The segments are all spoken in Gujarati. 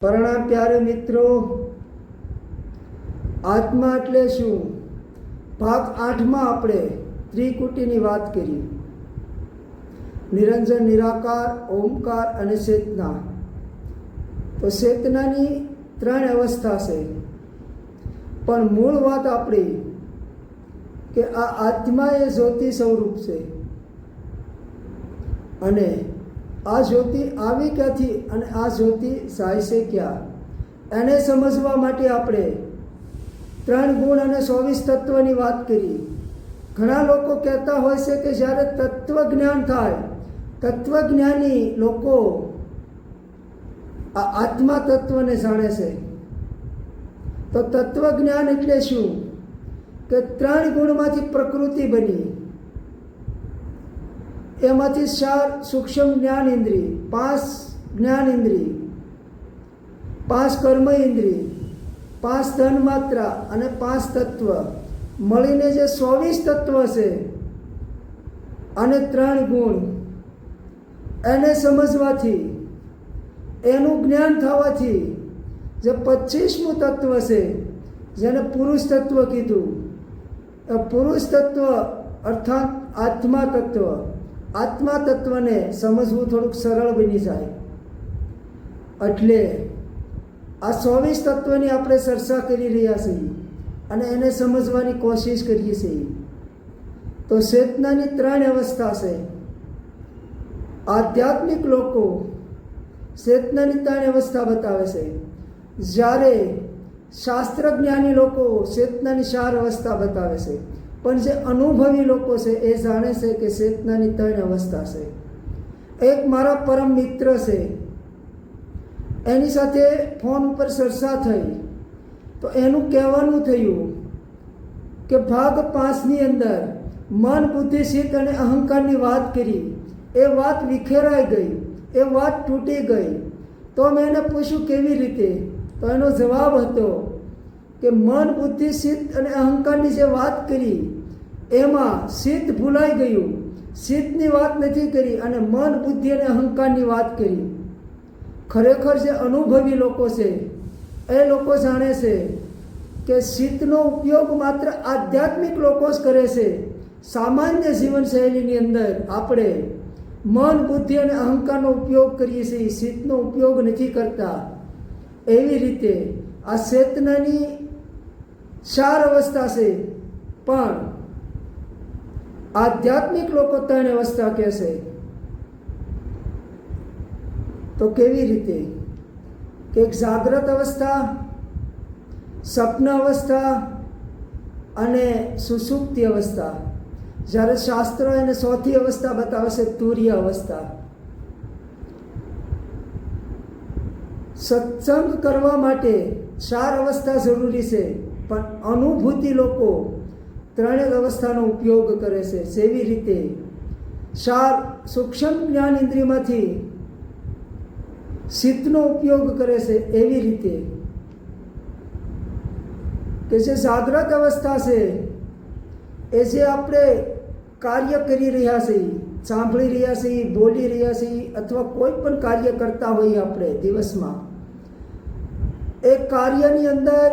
પરણા પ્યારે મિત્રો, આત્મા એટલે શું? ભાગ આઠમાં આપણે ત્રિકુટીની વાત કરી. નિરંજન, નિરાકાર, ઓમકાર અને ચેતના. તો ચેતનાની ત્રણ અવસ્થા છે. પણ મૂળ વાત આપણી કે આ આત્મા એ જ્યોતિ સ્વરૂપ છે. અને આ જ્યોતિ આવી ક્યાંથી અને આ જ્યોતિ જાય છે ક્યાં? એને સમજવા માટે આપણે ત્રણ ગુણ અને ચોવીસ તત્વની વાત કરી. ઘણા લોકો કહેતા હોય છે કે જ્યારે તત્વજ્ઞાન થાય, તત્વજ્ઞાની લોકો આ આત્મા તત્વને જાણે છે. તો તત્વજ્ઞાન એટલે શું? કે ત્રણ ગુણમાંથી પ્રકૃતિ બની. એમાંથી ચાર સૂક્ષ્મ જ્ઞાન ઇન્દ્રિય પાંચ જ્ઞાન ઇન્દ્રિય પાંચ કર્મ ઇન્દ્રિય પાંચ ધન માત્રા અને પાંચ તત્વ મળીને જે ચોવીસ તત્વ છે અને ત્રણ ગુણ, એને સમજવાથી, એનું જ્ઞાન થવાથી જે પચીસમું તત્વ છે, જેને પુરુષ તત્વ કીધું પુરુષ તત્વ અર્થાત આત્મા તત્વ આત્મા તત્વને સમજવું થોડુંક સરળ બની જાય. એટલે આ ચોવીસ તત્વની આપણે ચર્ચા કરી રહ્યા છીએ અને એને સમજવાની કોશિશ કરીએ છીએ. તો ચેતનાની ત્રણ અવસ્થા છે. આધ્યાત્મિક લોકો ચેતનાની ત્રણ અવસ્થા બતાવે છે. જ્યારે શાસ્ત્ર જ્ઞાની લોકો ચેતનાની ચાર અવસ્થા બતાવે છે. પણ જે અનુભવી લોકો છે એ જાણે છે કે ચેતનાની ત્રણ અવસ્થા છે. એક મારા પરમ મિત્ર છે. એની સાથે ફોન ઉપર ચર્ચા થઈ. તો એનું કહેવાનું થયું કે ભાગ પાંચની અંદર મન, બુદ્ધિ શીત અને અહંકારની વાત કરી. એ વાત વિખેરાઈ ગઈ. એ વાત તૂટી ગઈ. તો મેં એને પૂછ્યું કેવી રીતે? તો એનો જવાબ હતો કે મન બુદ્ધિ, સિદ્ધ અને અહંકારની જે વાત કરી, એમાં સિદ્ધ ભૂલાઈ ગયું. સિદ્ધની વાત નથી કરી અને મન બુદ્ધિ અને અહંકારની વાત કરી. ખરેખર જે અનુભવી લોકો છે, એ લોકો જાણે છે કે સિદ્ધનો ઉપયોગ માત્ર આધ્યાત્મિક લોકો જ કરે છે. સામાન્ય જીવનશૈલીની અંદર આપણે મન બુદ્ધિ અને અહંકારનો ઉપયોગ કરીએ છીએ, સિદ્ધનો ઉપયોગ નથી કરતા. એવી રીતે આ ચેતનાની ચાર અવસ્થા છે. પણ આધ્યાત્મિક લોકો ત્રણ અવસ્થા કહે છે. તો કેવી રીતે? કે એક જાગ્રત અવસ્થા સ્વપ્ન અવસ્થા અને સુસુપ્તિ અવસ્થા. જ્યારે શાસ્ત્ર એને ચોથી અવસ્થા બતાવે છે તુર્ય અવસ્થા. સત્સંગ કરવા માટે ચાર અવસ્થા જરૂરી છે. પણ અનુભૂતિ લોકો ત્રણેય અવસ્થાનો ઉપયોગ કરે છે. સેવી રીતે સાર, સૂક્ષ્મ જ્ઞાન ઇન્દ્રિયમાંથી સિદ્ધનો ઉપયોગ કરે છે એવી રીતે. કે જે જાગ્રત અવસ્થા છે, એ જે આપણે કાર્ય કરી રહ્યા છીએ, સાંભળી રહ્યા છીએ, બોલી રહ્યા છીએ, અથવા કોઈ પણ કાર્ય કરતા હોઈએ આપણે દિવસમાં, એ કાર્યની અંદર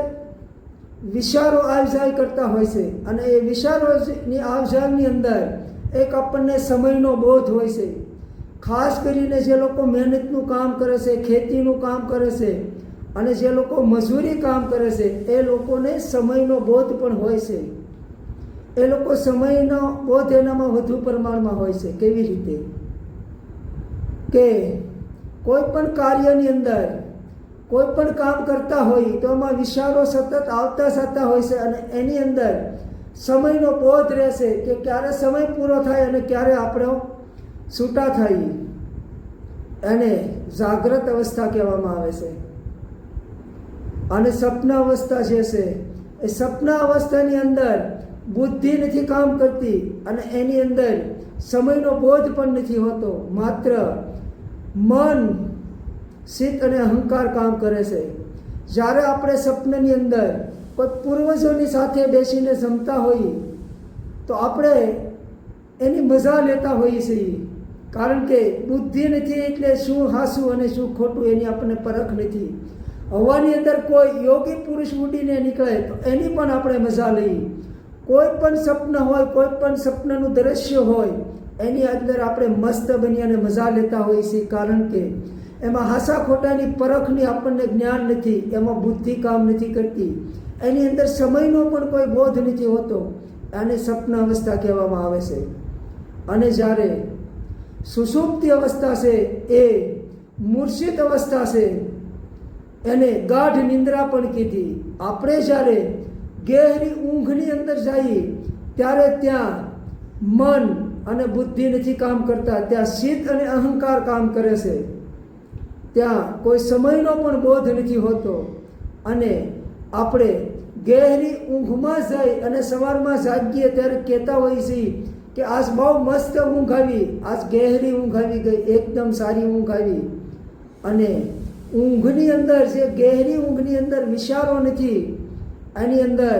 વિચારો આવજાય કરતા હોય છે અને એ વિચારોની આવજાવની અંદર એક આપણને સમયનો બોધ હોય છે. ખાસ કરીને જે લોકો મહેનતનું કામ કરે છે, ખેતીનું કામ કરે છે અને જે લોકો મજૂરી કામ કરે છે, એ લોકોને સમયનો બોધ પણ હોય છે. એ લોકો સમયનો બોધ એનામાં વધુ પ્રમાણમાં હોય છે. કેવી રીતે? કે કોઈ પણ કાર્યની અંદર કોઈ પણ કામ કરતા હોય તો એમાં વિચારો સતત આવતા જતા હોય છે અને એની અંદર સમયનો બોધ રહેશે કે ક્યારે સમય પૂરો થાય અને ક્યારે આપણો છૂટા થઈ એને જાગ્રત અવસ્થા કહેવામાં આવે છે. અને સપન અવસ્થા જે છે, એ સપના અવસ્થાની અંદર બુદ્ધિ નથી કામ કરતી અને એની અંદર સમયનો બોધ પણ નથી હોતો. માત્ર મન શીત અને અહંકાર કામ કરે છે. જ્યારે આપણે સપનની અંદર કોઈ પૂર્વજોની સાથે બેસીને જમતા હોઈએ, તો આપણે એની મજા લેતા હોઈએ છીએ. કારણ કે બુદ્ધિ નથી એટલે શું હાસું અને શું ખોટું એની આપણને પરખ નથી. હવાની અંદર કોઈ યોગી પુરુષ ઉડીને નીકળે, તો એની પણ આપણે મજા લઈએ. કોઈ પણ સપન હોય, કોઈ પણ સપનનું દ્રશ્ય હોય, એની અંદર આપણે મસ્ત બની અને મજા લેતા હોઈએ છીએ. કારણ કે એમાં હાસા ખોટાની પરખની આપણને જ્ઞાન નથી, એમાં બુદ્ધિ કામ નથી કરતી. એની અંદર સમયનો પણ કોઈ બોધ નથી હોતો, આને સપના અવસ્થા કહેવામાં આવે છે. અને જ્યારે સુષુપ્તિ અવસ્થા છે, એ મૂર્છિત અવસ્થા છે, એને ગાઢ નિંદ્રા પણ કીધી. આપણે જ્યારે ગહેરી ઊંઘની અંદર જઈએ, ત્યારે ત્યાં મન અને બુદ્ધિ નથી કામ કરતા, ત્યાં શીત અને અહંકાર કામ કરે છે. ત્યાં કોઈ સમયનો પણ બોધ નથી હોતો. અને આપણે ગહેરી ઊંઘમાં જઈ અને સવારમાં જાગીએ ત્યારે કહેતા હોઈએ છીએ કે આજ બહુ મસ્ત ઊંઘ આવી. આજ ગહેરી ઊંઘ આવી ગઈ, એકદમ સારી ઊંઘ આવી. અને ઊંઘની અંદર જે ગહેરી ઊંઘની અંદર વિચારો નથી, એની અંદર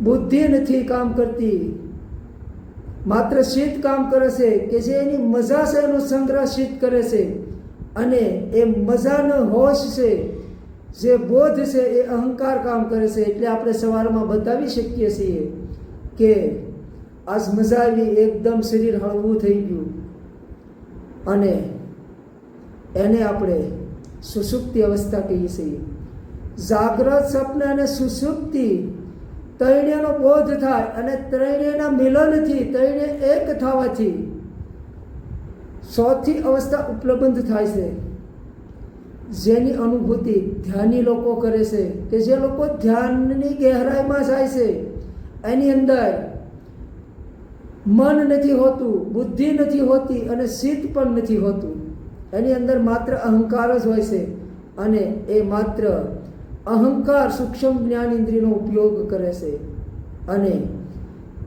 બુદ્ધિ નથી કામ કરતી. માત્ર શીત કામ કરે છે કે જે એની મજા છે એનો સંગ્રહ શીત કરે છે. અને એ મજાનો હોશ છે, જે બોધ છે, એ અહંકાર કામ કરે છે, એટલે આપણે સવારમાં બતાવી શકીએ છીએ કે આજ મજા આવી, એકદમ શરીર હળવું થઈ ગયું. અને એને આપણે સુસુપ્તિ અવસ્થા કહીએ છીએ. જાગ્રત સ્વપ્ન અને સુસુપ્તિ ત્રણેયનો બોધ થાય અને ત્રણેયના મિલનથી ત્રણે એક થવાથી ચોથી અવસ્થા ઉપલબ્ધ થાય છે. જેની અનુભૂતિ ધ્યાની લોકો કરે છે કે જે લોકો ધ્યાનની ગહેરાઈમાં જાય છે. એની અંદર મન નથી હોતું, બુદ્ધિ નથી હોતી અને સિદ્ધ પણ નથી હોતું. એની અંદર માત્ર અહંકાર જ હોય છે અને એ માત્ર અહંકાર સૂક્ષ્મ જ્ઞાન ઇન્દ્રિયનો ઉપયોગ કરે છે. અને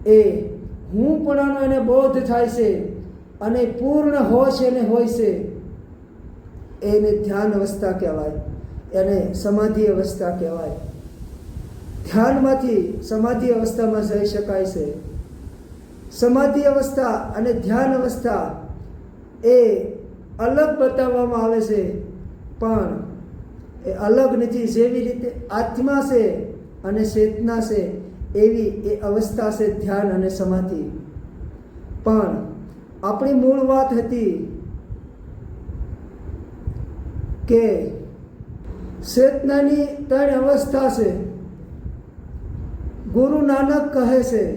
એ હું પણ એને બોધ થાય છે. અને પૂર્ણ હોશ એને હોય છે, એને ધ્યાન અવસ્થા કહેવાય, એને સમાધિ અવસ્થા કહેવાય. ધ્યાનમાંથી સમાધિ અવસ્થામાં જઈ શકાય છે. સમાધિ અવસ્થા અને ધ્યાન અવસ્થા એ અલગ બતાવવામાં આવે છે, પણ એ અલગ નથી. જેવી રીતે આત્મા છે અને ચેતના છે, એવી એ અવસ્થા છે ધ્યાન અને સમાધિ. પણ આપણી મૂળ વાત હતી કે ચેતનાની ત્રણ અવસ્થા છે. ગુરુ નાનક કહે છે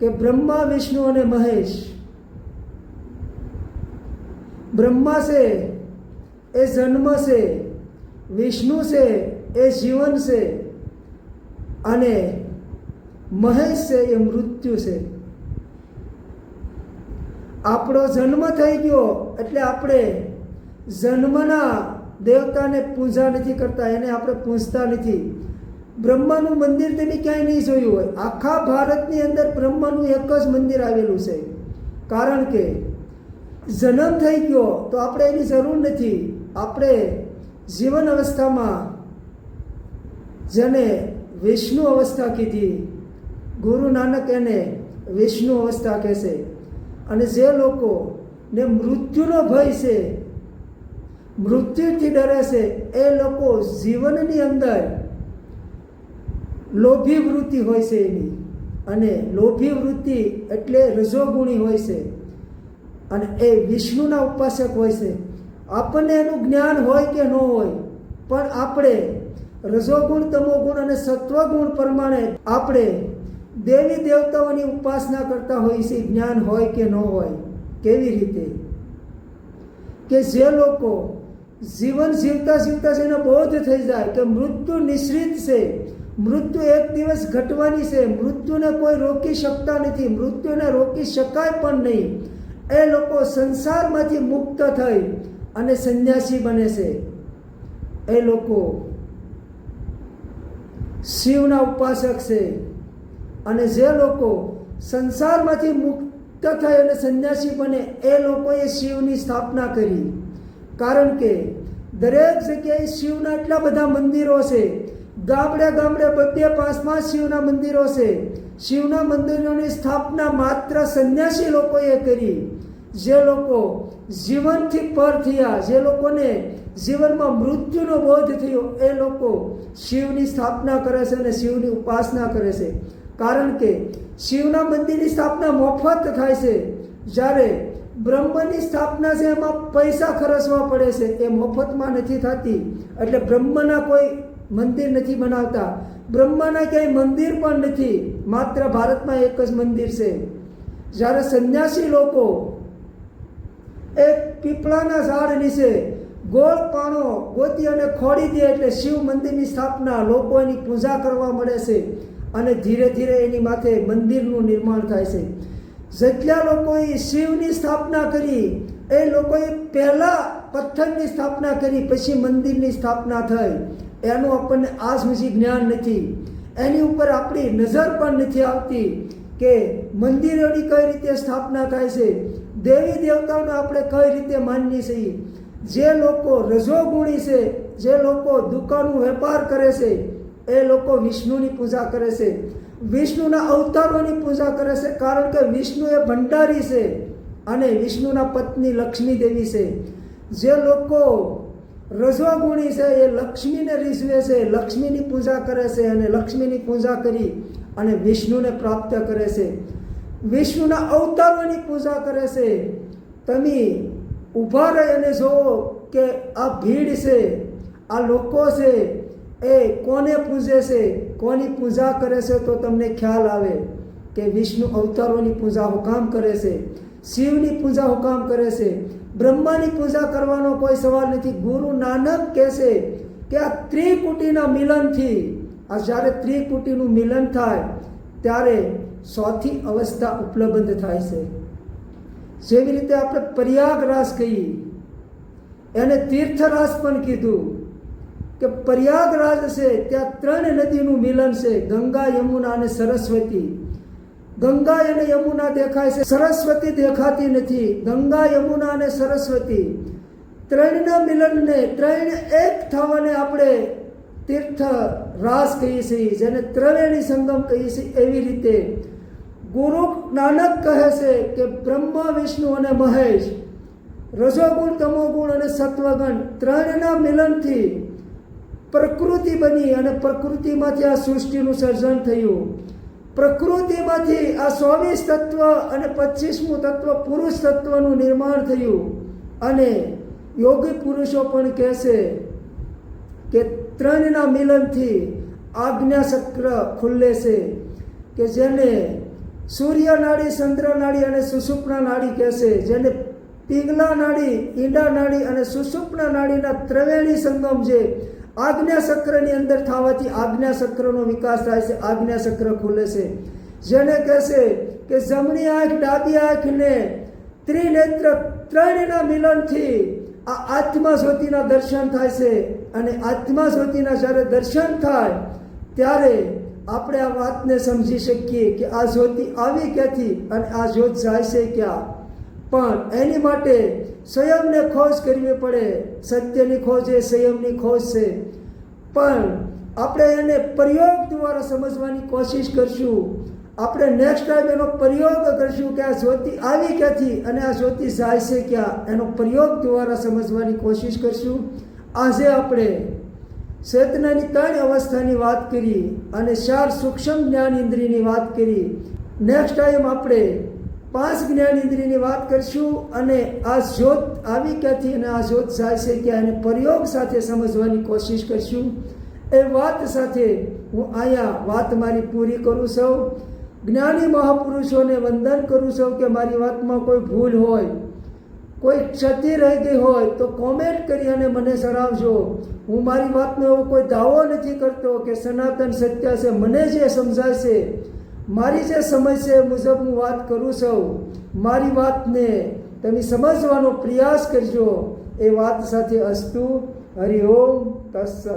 કે બ્રહ્મા, વિષ્ણુ અને મહેશ. બ્રહ્મા છે એ જન્મ છે, વિષ્ણુ છે એ જીવન છે અને મહેશ છે એ મૃત્યુ છે. આપણો જન્મ થઈ ગયો એટલે આપણે જન્મના દેવતાને પૂજા નથી કરતા, એને આપણે પૂજતા નથી. બ્રહ્માનું મંદિર તમે ક્યાંય નહીં જોયું હોય. આખા ભારતની અંદર બ્રહ્માનું એક જ મંદિર આવેલું છે. કારણ કે જન્મ થઈ ગયો તો આપણે એની જરૂર નથી. આપણે જીવન અવસ્થામાં જેને વિષ્ણુ અવસ્થા કીધી, ગુરુ નાનક એને વિષ્ણુ અવસ્થા કહેશે. અને જે લોકો ને મૃત્યુનો ભય છે, મૃત્યુથી ડરે છે, એ લોકો જીવનની અંદર લોભી વૃત્તિ હોય છે એની. અને લોભી વૃત્તિ એટલે રજોગુણી હોય છે. અને એ વિષ્ણુના ઉપાસક હોય છે. આપણને એનું જ્ઞાન હોય કે ન હોય, પણ આપણે રજોગુણ, તમોગુણ અને સત્વગુણ પ્રમાણે આપણે દેવી દેવતાઓની ઉપાસના કરતા હોય છે જ્ઞાન હોય કે ન હોય, કેવી રીતે? કે જે લોકો જીવન જીવતા જીવતા જેનો બોધ થઈ જાય, કે મૃત્યુ નિશ્ચિત છે, મૃત્યુ એક દિવસ ઘટવાની છે, મૃત્યુને કોઈ રોકી શકતા નથી, મૃત્યુને રોકી શકાય પણ નહીં. એ લોકો સંસારમાંથી મુક્ત થઈ અને સંન્યાસી બને છે. એ લોકો શિવના ઉપાસક છે. અને જે લોકો સંસારમાંથી મુક્ત થઈ અને સંન્યાસી બને, એ લોકોએ શિવની સ્થાપના કરી. કારણ કે દરેક જગ્યાએ શિવના એટલા બધા મંદિરો છે ગામડે ગામડે બધે પાંચ શિવના મંદિરો છે શિવના મંદિરોની સ્થાપના માત્ર સંન્યાસી લોકોએ કરી. જે લોકો જીવનથી પર થયા, જે લોકોને જીવનમાં મૃત્યુનો બોધ થયો, એ લોકો શિવની સ્થાપના કરે છે અને શિવની ઉપાસના કરે છે. કારણ કે શિવના મંદિરની સ્થાપના મફત થાય છે. જ્યારે બ્રહ્મની સ્થાપના છે, એમાં પૈસા ખર્ચવા પડે છે. એ મફતમાં નથી થતી. એટલે બ્રહ્મના કોઈ મંદિર નથી બનાવતા. બ્રહ્માના ક્યાંય મંદિર પણ નથી. માત્ર ભારતમાં એક જ મંદિર છે. જ્યારે સંન્યાસી લોકો એક પીપળાના ઝાડ નીચે ગોળ પાણો ગોતી અને ખોડી દે એટલે શિવ મંદિરની સ્થાપના લોકો એની પૂજા કરવા મળે છે. અને ધીરે ધીરે એની માથે મંદિરનું નિર્માણ થાય છે. જેટલા લોકોએ શિવની સ્થાપના કરી, એ લોકોએ પહેલાં પથ્થરની સ્થાપના કરી, પછી મંદિરની સ્થાપના થઈ. એનું આપણને આજ સુધી જ્ઞાન નથી. એની ઉપર આપણી નજર પણ નથી આવતી કે મંદિરોની કઈ રીતે સ્થાપના થાય છે. દેવી દેવતાઓને આપણે કઈ રીતે માનીએ છીએ? જે લોકો રજોગુણી છે, જે લોકો દુકાનનું વેપાર કરે છે એ લોકો વિષ્ણુની પૂજા કરે છે. વિષ્ણુના અવતારોની પૂજા કરે છે કારણ કે વિષ્ણુ એ ભંડારી છે અને વિષ્ણુના પત્ની લક્ષ્મી દેવી છે. જે લોકો રજવાગુણી છે એ લક્ષ્મીને રીઝવે છે, લક્ષ્મીની પૂજા કરે છે અને લક્ષ્મીની પૂજા કરી અને વિષ્ણુને પ્રાપ્ત કરે છે. વિષ્ણુના અવતારોની પૂજા કરે છે. તમે ઊભા રહી અને જુઓ કે આ ભીડ છે, આ લોકો છે એ કોને પૂજે છે, કોની પૂજા કરે છે તો તમને ખ્યાલ આવે કે વિષ્ણુ અવતારોની પૂજા હુકામ કરે છે, શિવની પૂજા હુકામ કરે છે, બ્રહ્માની પૂજા કરવાનો કોઈ સવાલ નથી. ગુરુ નાનક કહે છે કે આ ત્રિકુટીના મિલનથી, આ જ્યારે ત્રિકુટીનું મિલન થાય, ત્યારે સોથી અવસ્થા ઉપલબ્ધ થાય છે. જેવી રીતે આપણે પ્રયાગરાજ કહીએ એને તીર્થરાસ પણ કીધું. કે પ્રયાગરાજ છે, ત્યાં ત્રણ નદીનું મિલન છે, ગંગા, યમુના અને સરસ્વતી. ગંગા અને યમુના દેખાય છે, સરસ્વતી દેખાતી નથી. ગંગા, યમુના અને સરસ્વતી. ત્રણના મિલનને, ત્રણ એક થવાને આપણે તીર્થ રાસ કહીએ છીએ, જેને ત્રવેણી સંગમ કહીએ છીએ એવી રીતે. ગુરુ નાનક કહે છે કે બ્રહ્મા, વિષ્ણુ અને મહેશ, રજોગુણ, તમોગુણ અને સત્વગણ ત્રણના મિલનથી પ્રકૃતિ બની અને પ્રકૃતિમાંથી આ સૃષ્ટિનું સર્જન થયું. પ્રકૃતિમાંથી આ ચોવીસ તત્વ અને પચીસમું તત્વ પુરુષ તત્વનું નિર્માણ થયું. અને યોગી પુરુષો પણ કહેશે કે ત્રણના મિલનથી આજ્ઞા ચક્ર ખુલ્લે છે કે જેને સૂર્ય નાડી, ચંદ્ર નાડી અને સુષુપ્ના નાડી કહેશે, જેને પિંગલા નાડી, ઈંડા નાડી અને સુષુપ્ના નાડીના ત્રવેણી સંગમ છે આજ્ઞા ચક્રની અંદર થવાથી આજ્ઞા ચક્રનો વિકાસ થાય છે આજ્ઞા ચક્ર ખુલે છે. જેને કહેશે કે જમણી આંખ, ડાબી આંખને ત્રિનેત્ર ત્રણના મિલનથી આ આત્મા જ્યોતિના દર્શન થાય છે અને આત્મા જ્યોતિના જ્યારે દર્શન થાય, ત્યારે આપણે આ વાતને સમજી શકીએ કે આ જ્યોતિ આવી ક્યાંથી અને આ જ્યોત જાય છે ક્યાં? પણ એની માટે સંયમને ખોજ કરવી પડે. સત્યની ખોજ એ સંયમની ખોજ છે. પણ આપણે એને પ્રયોગ દ્વારા સમજવાની કોશિશ કરશું. આપણે નેક્સ્ટ ટાઈમ એનો પ્રયોગ કરશું કે આ જ્યોતિ આવી ક્યાંથી અને આ જ્યોતિ જાય છે ક્યાં? એનો પ્રયોગ દ્વારા સમજવાની કોશિશ કરશું. આજે આપણે ચેતનાની ત્રણ અવસ્થાની વાત કરી અને ચાર સૂક્ષ્મ જ્ઞાન ઇન્દ્રિયની વાત કરી. નેક્સ્ટ ટાઈમ આપણે પાંચ જ્ઞાન ઇન્દ્રિયની વાત કરશું અને આ જ્યોત આવી ક્યાંથી અને આ જ્યોત જાય છે ક્યાં એને પ્રયોગ સાથે સમજવાની કોશિશ કરશું. એ વાત સાથે હું અહીંયા વાત મારી પૂરી કરું છું. જ્ઞાની મહાપુરુષોને વંદન કરું છું કે મારી વાતમાં કોઈ ભૂલ હોય, કોઈ ક્ષતિ રહી ગઈ હોય તો કોમેન્ટ કરી અને મને જણાવજો. હું મારી વાતનો એવો કોઈ દાવો નથી કરતો કે સનાતન સત્ય છે, મને જે સમજાશે મારી જે સમજ છે મુજબ હું વાત કરું છું. મારી વાતને તમે સમજવાનો પ્રયાસ કરજો. એ વાત સાથે અસ્તુ. હરિઓમ તત્સત.